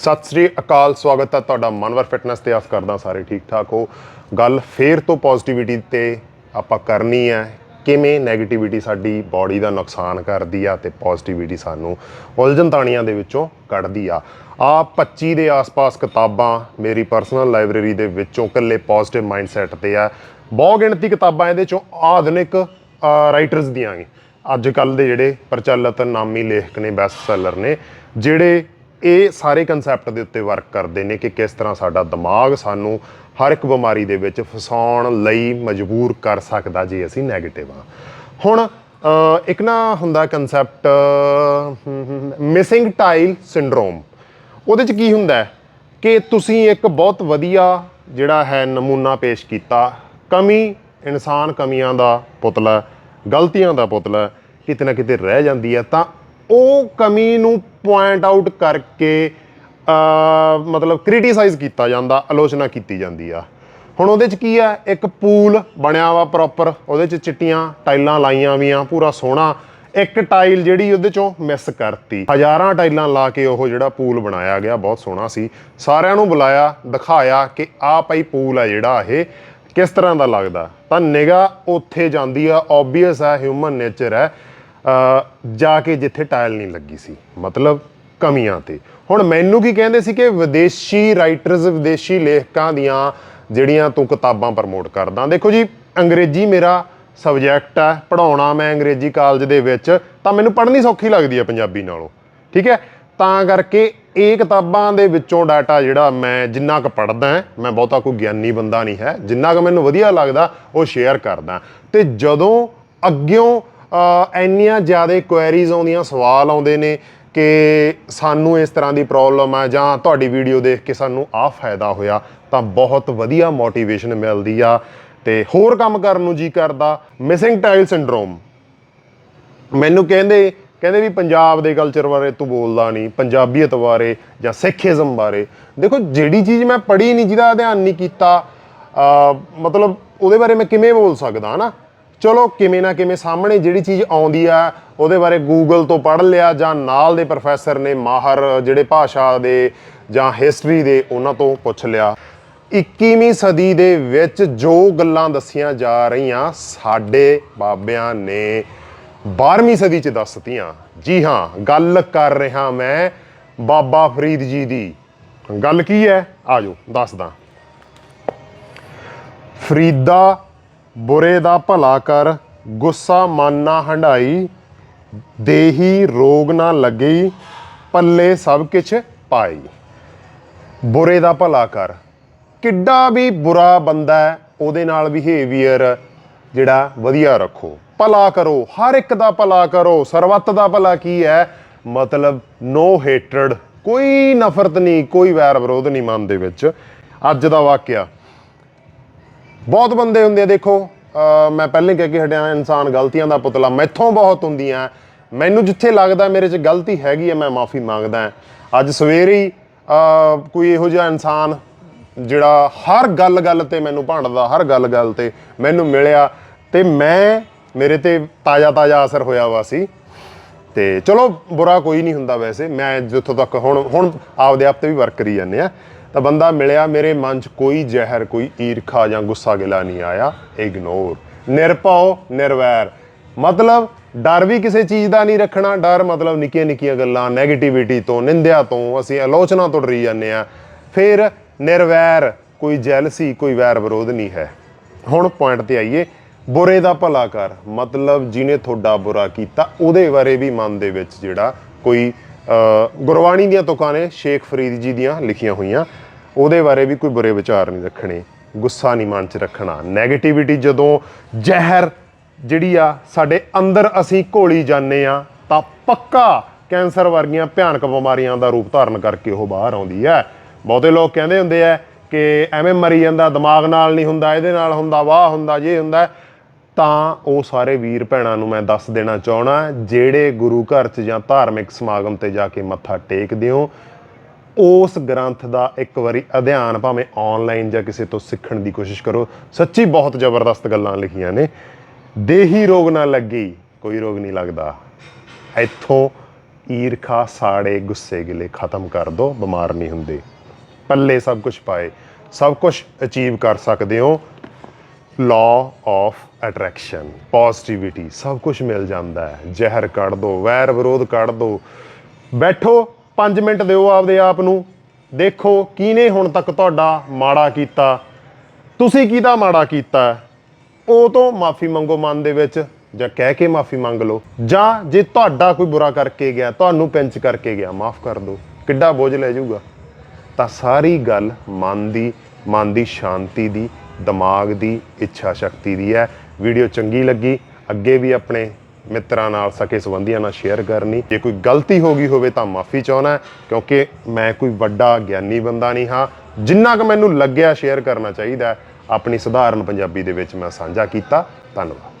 ਸਤਿ ਸ੍ਰੀ ਅਕਾਲ, ਸਵਾਗਤ ਹੈ ਤੁਹਾਡਾ ਮਨਵਰ ਫਿਟਨੈਸ ਤੇ ਆਸ ਕਰਦਾ ਸਾਰੇ ਠੀਕ ਠਾਕ ਹੋ। ਗੱਲ ਫੇਰ ਤੋਂ ਪੋਜ਼ਿਟਿਵਿਟੀ ਤੇ ਆਪਾਂ ਕਰਨੀ ਹੈ, ਕਿਵੇਂ 네ਗੇਟਿਵਿਟੀ ਸਾਡੀ ਬਾਡੀ ਦਾ ਨੁਕਸਾਨ ਕਰਦੀ ਆ ਤੇ ਪੋਜ਼ਿਟਿਵਿਟੀ ਸਾਨੂੰ ਉਲਝਣ ਤਾਣੀਆਂ ਦੇ ਵਿੱਚੋਂ ਕੱਢਦੀ ਆ। ਆ 25 ਦੇ ਆਸ-ਪਾਸ ਕਿਤਾਬਾਂ ਮੇਰੀ ਪਰਸਨਲ ਲਾਇਬ੍ਰੇਰੀ ਦੇ ਵਿੱਚੋਂ ਇਕੱਲੇ ਪੋਜ਼ਿਟਿਵ ਮਾਈਂਡਸੈਟ ਤੇ ਆ। ਬਹੁ ਗਿਣਤੀ ਕਿਤਾਬਾਂ ਇਹਦੇ ਚੋਂ ਆਧੁਨਿਕ ਰਾਈਟਰਸ ਦੀਆਂ ਨੇ। ਅੱਜ ਕੱਲ ਦੇ ਜਿਹੜੇ ਪ੍ਰਚਲਿਤ ਨਾਮੀ ਲੇਖਕ ਨੇ ਬੈਸਟ ਸੈਲਰ ਨੇ, ਜਿਹੜੇ ਇਹ ਸਾਰੇ ਕਨਸੈਪਟ ਦੇ ਉੱਤੇ ਵਰਕ ਕਰਦੇ ਨੇ ਕਿ ਕਿਸ ਤਰ੍ਹਾਂ ਸਾਡਾ ਦਿਮਾਗ ਸਾਨੂੰ ਹਰ ਇੱਕ ਬਿਮਾਰੀ ਦੇ ਵਿੱਚ ਫਸਾਉਣ ਲਈ ਮਜਬੂਰ ਕਰ ਸਕਦਾ ਜੇ ਅਸੀਂ 네ਗੇਟਿਵ ਆ ਹੁਣ ਇੱਕ ਨਾ ਹੁੰਦਾ ਕਨਸੈਪਟ ਮਿਸਿੰਗ ਟਾਈਲ ਸਿੰਡਰੋਮ ਉਹਦੇ ਚ ਕੀ ਹੁੰਦਾ ਕਿ ਤੁਸੀਂ ਇੱਕ ਬਹੁਤ ਵਧੀਆ ਜਿਹੜਾ ਹੈ ਨਮੂਨਾ ਪੇਸ਼ ਕੀਤਾ, ਕਮੀ, ਇਨਸਾਨ ਕਮੀਆਂ ਦਾ ਪੁਤਲਾ, ਗਲਤੀਆਂ ਦਾ ਪੁਤਲਾ ਕਿਤੇ ਨਾ ਕਿਤੇ ਰਹਿ ਜਾਂਦੀ ਹੈ, ਤਾਂ ਉਹ ਕਮੀ ਨੂੰ ਪੁਆਇੰਟ ਆਊਟ ਕਰਕੇ ਮਤਲਬ ਕ੍ਰਿਟੀਸਾਈਜ਼ ਕੀਤਾ ਜਾਂਦਾ, ਆਲੋਚਨਾ ਕੀਤੀ ਜਾਂਦੀ ਆ। ਹੁਣ ਉਹਦੇ ਚ ਕੀ ਆ? ਇੱਕ ਪੂਲ ਬਣਿਆ ਵਾ ਪ੍ਰੋਪਰ ਉਹਦੇ ਚ ਚਿੱਟੀਆਂ ਟਾਈਲਾਂ ਲਾਈਆਂ ਵੀਆਂ, ਪੂਰਾ ਸੋਹਣਾ। ਇੱਕ ਟਾਈਲ ਜਿਹੜੀ ਉਹਦੇ ਚੋਂ ਮਿਸ ਕਰਤੀ। ਹਜ਼ਾਰਾਂ ਟਾਈਲਾਂ ਲਾ ਕੇ ਉਹ ਜਿਹੜਾ ਪੂਲ ਬਣਾਇਆ ਗਿਆ, ਬਹੁਤ ਸੋਹਣਾ ਸੀ। ਸਾਰਿਆਂ ਨੂੰ ਬੁਲਾਇਆ, ਦਿਖਾਇਆ ਕਿ ਆਹ ਭਾਈ ਪੂਲ ਆ ਜਿਹੜਾ ਇਹ, ਕਿਸ ਤਰ੍ਹਾਂ ਦਾ ਲੱਗਦਾ। ਤਾਂ ਨਿਗਾ ਉੱਥੇ ਜਾਂਦੀ ਆ ਆਬਵੀਅਸ ਹੈ ਹਿਊਮਨ ਨੇਚਰ ਹੈ ਜਾ ਕੇ ਜਿੱਥੇ ਟਾਇਲ ਨਹੀਂ ਲੱਗੀ ਸੀ, ਮਤਲਬ ਕਮੀਆਂ ਤੇ। ਹੁਣ ਮੈਨੂੰ ਕੀ ਕਹਿੰਦੇ ਸੀ ਕਿ ਵਿਦੇਸ਼ੀ ਰਾਈਟਰਸ ਵਿਦੇਸ਼ੀ ਲੇਖਕਾਂ ਦੀਆਂ ਜਿਹੜੀਆਂ ਤੂੰ ਕਿਤਾਬਾਂ ਪ੍ਰਮੋਟ ਕਰਦਾ, ਦੇਖੋ ਜੀ, ਅੰਗਰੇਜ਼ੀ ਮੇਰਾ ਸਬਜੈਕਟ ਹੈ ਪੜਾਉਣਾ ਮੈਂ ਅੰਗਰੇਜ਼ੀ ਕਾਲਜ ਦੇ ਵਿੱਚ, ਤਾਂ ਮੈਨੂੰ ਪੜ੍ਹਨੀ ਸੌਖੀ ਲੱਗਦੀ ਹੈ ਪੰਜਾਬੀ ਨਾਲੋਂ, ਠੀਕ ਹੈ? ਤਾਂ ਕਰਕੇ ਇਹ ਕਿਤਾਬਾਂ ਦੇ ਵਿੱਚੋਂ ਡਾਟਾ ਜਿਹੜਾ ਮੈਂ ਜਿੰਨਾ ਕੁ ਪੜ੍ਹਦਾ, ਮੈਂ ਬਹੁਤਾ ਕੋਈ ਗਿਆਨੀ ਬੰਦਾ ਨਹੀਂ ਹੈ, ਜਿੰਨਾ ਕੁ ਮੈਨੂੰ ਵਧੀਆ ਲੱਗਦਾ, ਉਹ ਸ਼ੇਅਰ ਕਰਦਾ। ਤੇ ਜਦੋਂ ਅੱਗਿਓਂ ਇੰਨੀਆਂ ਜ਼ਿਆਦਾ ਕੁਐਰੀਜ਼ ਆਉਂਦੀਆਂ, ਸਵਾਲ ਆਉਂਦੇ ਨੇ ਕਿ ਸਾਨੂੰ ਇਸ ਤਰ੍ਹਾਂ ਦੀ ਪ੍ਰੋਬਲਮ ਆ ਜਾਂ ਤੁਹਾਡੀ ਵੀਡੀਓ ਦੇਖ ਕੇ ਸਾਨੂੰ ਆਹ ਫਾਇਦਾ ਹੋਇਆ, ਤਾਂ ਬਹੁਤ ਵਧੀਆ ਮੋਟੀਵੇਸ਼ਨ ਮਿਲਦੀ ਆ। ਤੇ ਹੋਰ ਕੰਮ ਕਰਨ ਨੂੰ ਜੀ ਕਰਦਾ ਮਿਸਿੰਗ ਟਾਈਲ ਸਿੰਡਰੋਮ ਮੈਨੂੰ ਕਹਿੰਦੇ ਕਹਿੰਦੇ ਵੀ ਪੰਜਾਬ ਦੇ ਕਲਚਰ ਬਾਰੇ ਤੂੰ ਬੋਲਦਾ ਨਹੀਂ, ਪੰਜਾਬੀਅਤ ਬਾਰੇ ਜਾਂ ਸਿੱਖੀਜ਼ਮ ਬਾਰੇ। ਦੇਖੋ, ਜਿਹੜੀ ਚੀਜ਼ ਮੈਂ ਪੜ੍ਹੀ ਨਹੀਂ, ਜਿਹਦਾ ਅਧਿਐਨ ਨਹੀਂ ਕੀਤਾ ਮਤਲਬ ਉਹਦੇ ਬਾਰੇ ਮੈਂ ਕਿਵੇਂ ਬੋਲ ਸਕਦਾ, ਹਨਾ? ਚਲੋ ਕਿਵੇਂ ਨਾ ਕਿਵੇਂ ਸਾਹਮਣੇ ਜਿਹੜੀ ਚੀਜ਼ ਆਉਂਦੀ ਆ, ਉਹਦੇ ਬਾਰੇ ਗੂਗਲ ਤੋਂ ਪੜ੍ਹ ਲਿਆ ਜਾਂ ਨਾਲ ਦੇ ਪ੍ਰੋਫੈਸਰ ਨੇ ਮਾਹਰ ਜਿਹੜੇ ਭਾਸ਼ਾ ਦੇ ਜਾਂ ਹਿਸਟਰੀ ਦੇ ਉਹਨਾਂ ਤੋਂ ਪੁੱਛ ਲਿਆ। 21ਵੀਂ ਸਦੀ ਦੇ ਵਿੱਚ ਜੋ ਗੱਲਾਂ ਦੱਸੀਆਂ ਜਾ ਰਹੀਆਂ ਸਾਡੇ ਬਾਬਿਆਂ ਨੇ 12ਵੀਂ ਸਦੀ ਚ ਦੱਸਤੀਆਂ। ਜੀ ਹਾਂ, ਗੱਲ ਕਰ ਰਿਹਾ ਮੈਂ ਬਾਬਾ ਫਰੀਦ ਜੀ ਦੀ। ਗੱਲ ਕੀ ਹੈ? ਆਜੋ ਦੱਸਦਾ। ਫਰੀਦਾ ਬੁਰੇ ਦਾ ਭਲਾ ਕਰ, ਗੁੱਸਾ ਮਨ ਨਾ ਹੰਡਾਈ ਦੇਹੀ ਰੋਗ ਨਾ ਲੱਗਈ ਪੱਲੇ ਸਭ ਕੁਛ ਪਾਈ। ਬੁਰੇ ਦਾ ਭਲਾ ਕਰ। ਕਿੱਡਾ ਵੀ ਬੁਰਾ ਬੰਦਾ ਹੈ, ਉਹਦੇ ਨਾਲ ਬਿਹੇਵੀਅਰ ਜਿਹੜਾ ਵਧੀਆ ਰੱਖੋ। ਭਲਾ ਕਰੋ, ਹਰ ਇੱਕ ਦਾ ਭਲਾ ਕਰੋ। ਸਰਬੱਤ ਦਾ ਭਲਾ ਕੀ ਹੈ? ਮਤਲਬ ਨੋ ਹੇਟਰਡ ਕੋਈ ਨਫ਼ਰਤ ਨਹੀਂ, ਕੋਈ ਵੈਰ ਵਿਰੋਧ ਨਹੀਂ ਮਨ ਦੇ ਵਿੱਚ। ਅੱਜ ਦਾ ਵਾਕਿਆ। ਬਹੁਤ ਬੰਦੇ ਹੁੰਦੇ ਆ, ਦੇਖੋ ਮੈਂ ਪਹਿਲੇ ਕਹਿ ਕੇ ਹਟਿਆ ਇਨਸਾਨ ਗਲਤੀਆਂ ਦਾ ਪੁਤਲਾ ਮੈਥੋਂ ਬਹੁਤ ਹੁੰਦੀਆਂ ਮੈਨੂੰ ਜਿੱਥੇ ਲੱਗਦਾ ਮੇਰੇ 'ਚ ਗਲਤੀ ਹੈਗੀ ਹੈ ਮੈਂ ਮਾਫੀ ਮੰਗਦਾ ਅੱਜ ਸਵੇਰੇ ਹੀ ਕੋਈ ਇਹੋ ਜਿਹਾ ਇਨਸਾਨ ਜਿਹੜਾ ਹਰ ਗੱਲ-ਗੱਲ ਤੇ ਮੈਨੂੰ ਭਾਂਡਦਾ, ਹਰ ਗੱਲ-ਗੱਲ ਤੇ ਮੈਨੂੰ ਮਿਲਿਆ ਤੇ ਮੈਂ, ਮੇਰੇ ਤੇ ਤਾਜ਼ਾ-ਤਾਜ਼ਾ ਅਸਰ ਹੋਇਆ ਵਾ ਸੀ। ਤੇ ਚਲੋ, ਬੁਰਾ ਕੋਈ ਨਹੀਂ ਹੁੰਦਾ ਵੈਸੇ। ਮੈਂ ਜਿੱਥੋਂ ਤੱਕ ਹੁਣ ਹੁਣ ਆਪਦੇ ਆਪ ਤੇ ਵੀ ਵਰਕ ਕਰੀ ਜਾਂਦੇ ਆ। ਤਾਂ ਬੰਦਾ ਮਿਲਿਆ, ਮੇਰੇ ਮਨ 'ਚ ਕੋਈ ਜ਼ਹਿਰ, ਕੋਈ ਈਰਖਾ ਜਾਂ ਗੁੱਸਾ ਗਿਲਾ ਨਹੀਂ ਆਇਆ। ਇਗਨੋਰ ਨਿਰਭਉ, ਨਿਰਵੈਰ। ਮਤਲਬ ਡਰ ਵੀ ਕਿਸੇ ਚੀਜ਼ ਦਾ ਨਹੀਂ ਰੱਖਣਾ, ਡਰ ਮਤਲਬ ਨਿੱਕੀਆਂ ਨਿੱਕੀਆਂ ਗੱਲਾਂ 네ਗੇਟਿਵਿਟੀ ਤੋਂ, ਨਿੰਦਿਆ ਤੋਂ, ਅਸੀਂ ਆਲੋਚਨਾ ਤੋਂ ਡਰੀ ਜਾਂਦੇ ਆ ਫਿਰ ਨਿਰਵੈਰ, ਕੋਈ ਜੈਲਸੀ ਕੋਈ ਵੈਰ ਵਿਰੋਧ ਨਹੀਂ ਹੈ। ਹੁਣ ਪੁਆਇੰਟ ਤੇ ਆਈਏ। ਬੁਰੇ ਦਾ ਭਲਾ ਕਰ। ਮਤਲਬ ਜਿਹਨੇ ਤੁਹਾਡਾ ਬੁਰਾ ਕੀਤਾ, ਉਹਦੇ ਬਾਰੇ ਵੀ ਮਨ ਦੇ ਵਿੱਚ ਜਿਹੜਾ ਕੋਈ ਗੁਰਬਾਣੀ ਦੀਆਂ ਤੁਕਾਂ ਨੇ ਸ਼ੇਖ ਫਰੀਦ ਜੀ ਦੀਆਂ ਲਿਖੀਆਂ ਹੋਈਆਂ। ਉਹਦੇ ਬਾਰੇ ਵੀ ਕੋਈ ਬੁਰੇ ਵਿਚਾਰ ਨਹੀਂ ਰੱਖਣੇ। ਗੁੱਸਾ ਨਹੀਂ ਮਨ 'ਚ ਰੱਖਣਾ। 네ਗੇਟਿਵਿਟੀ ਜਦੋਂ ਜ਼ਹਿਰ ਜਿਹੜੀ ਆ ਸਾਡੇ ਅੰਦਰ ਅਸੀਂ ਘੋਲੀ ਜਾਂਦੇ ਆ, ਤਾਂ ਪੱਕਾ ਕੈਂਸਰ ਵਰਗੀਆਂ ਭਿਆਨਕ ਬਿਮਾਰੀਆਂ ਦਾ ਰੂਪ ਧਾਰਨ ਕਰਕੇ ਉਹ ਬਾਹਰ ਆਉਂਦੀ ਹੈ ਬਹੁਤੇ ਲੋਕ ਕਹਿੰਦੇ ਹੁੰਦੇ ਆ ਕਿ ਐਵੇਂ ਮਰੀ ਜਾਂਦਾ, ਦਿਮਾਗ ਨਾਲ ਨਹੀਂ ਹੁੰਦਾ, ਇਹਦੇ ਨਾਲ ਹੁੰਦਾ, ਵਾਹ ਹੁੰਦਾ, ਜੇ ਹੁੰਦਾ। ਤਾਂ ਉਹ ਸਾਰੇ ਵੀਰ ਭੈਣਾਂ ਨੂੰ ਮੈਂ ਦੱਸ ਦੇਣਾ ਚਾਹਣਾ ਜਿਹੜੇ ਗੁਰੂ ਘਰ 'ਚ ਜਾਂ ਧਾਰਮਿਕ ਸਮਾਗਮ ਤੇ ਜਾ ਕੇ ਮੱਥਾ ਟੇਕਦੇ ਹੋ, ਉਸ ਗ੍ਰੰਥ ਦਾ ਇੱਕ ਵਾਰੀ ਅਧਿਐਨ ਭਾਵੇਂ ਆਨਲਾਈਨ ਜਾਂ ਕਿਸੇ ਤੋਂ ਸਿੱਖਣ ਦੀ ਕੋਸ਼ਿਸ਼ ਕਰੋ। ਸੱਚੀ ਬਹੁਤ ਜ਼ਬਰਦਸਤ ਗੱਲਾਂ ਲਿਖੀਆਂ ਨੇ। ਦੇਹੀ ਰੋਗ ਨਾ ਲੱਗੀ, ਕੋਈ ਰੋਗ ਨਹੀਂ ਲੱਗਦਾ। ਇੱਥੋਂ ਈਰਖਾ, ਸਾੜੇ, ਗੁੱਸੇ ਗਿਲੇ ਖਤਮ ਕਰ ਦੋ, ਬਿਮਾਰ ਨਹੀਂ ਹੁੰਦੇ। ਪੱਲੇ ਸਭ ਕੁਝ ਪਾਏ, ਸਭ ਕੁਝ ਅਚੀਵ ਕਰ ਸਕਦੇ ਹੋ। ਲਾਅ ਆਫ ਅਟਰੈਕਸ਼ਨ ਪੋਜ਼ਿਟਿਵਿਟੀ ਸਭ ਕੁਝ ਮਿਲ ਜਾਂਦਾ ਹੈ। ਜ਼ਹਿਰ ਕੱਢ ਦੋ, ਵੈਰ ਵਿਰੋਧ ਕੱਢ ਦੋ। ਬੈਠੋ 5 ਮਿੰਟ ਦਿਓ ਆਪਦੇ ਆਪ ਨੂੰ। ਦੇਖੋ, ਕਿਹਨੇ ਹੁਣ ਤੱਕ ਤੁਹਾਡਾ ਮਾੜਾ ਕੀਤਾ? ਤੁਸੀਂ ਕਿਹਦਾ ਮਾੜਾ ਕੀਤਾ? ਉਹ ਤੋਂ ਮਾਫੀ ਮੰਗੋ ਮਨ ਦੇ ਵਿੱਚ, ਜਾਂ ਕਹਿ ਕੇ ਮਾਫੀ ਮੰਗ ਲਓ। ਜਾਂ ਜੇ ਤੁਹਾਡਾ ਕੋਈ ਬੁਰਾ ਕਰਕੇ ਗਿਆ, ਤੁਹਾਨੂੰ ਪਿੰਚ ਕਰਕੇ ਗਿਆ, ਮਾਫ ਕਰ ਦਿਓ ਕਿੱਡਾ ਬੋਝ ਲੈ ਜਾਊਗਾ। ਤਾਂ ਸਾਰੀ ਗੱਲ ਮਨ ਦੀ ਮਨ ਦੀ ਸ਼ਾਂਤੀ ਦੀ ਦਿਮਾਗ ਦੀ ਇੱਛਾ ਸ਼ਕਤੀ ਦੀ ਹੈ। ਵੀਡੀਓ ਚੰਗੀ ਲੱਗੀ, ਅੱਗੇ ਵੀ ਆਪਣੇ ਮਿੱਤਰਾਂ ਨਾਲ ਸਕੇ ਸੰਬੰਧੀਆਂ ਨਾਲ ਸ਼ੇਅਰ ਕਰਨੀ। ਜੇ ਕੋਈ ਗਲਤੀ ਹੋ ਗਈ ਹੋਵੇ ਤਾਂ ਮਾਫੀ ਚਾਹਣਾ ਕਿਉਂਕਿ ਮੈਂ ਕੋਈ ਵੱਡਾ ਗਿਆਨੀ ਬੰਦਾ ਨਹੀਂ ਹਾਂ। ਜਿੰਨਾ ਕੁ ਮੈਨੂੰ ਲੱਗਿਆ ਸ਼ੇਅਰ ਕਰਨਾ ਚਾਹੀਦਾ ਆਪਣੀ ਸਧਾਰਨ ਪੰਜਾਬੀ ਦੇ ਵਿੱਚ ਮੈਂ ਸਾਂਝਾ ਕੀਤਾ। ਧੰਨਵਾਦ।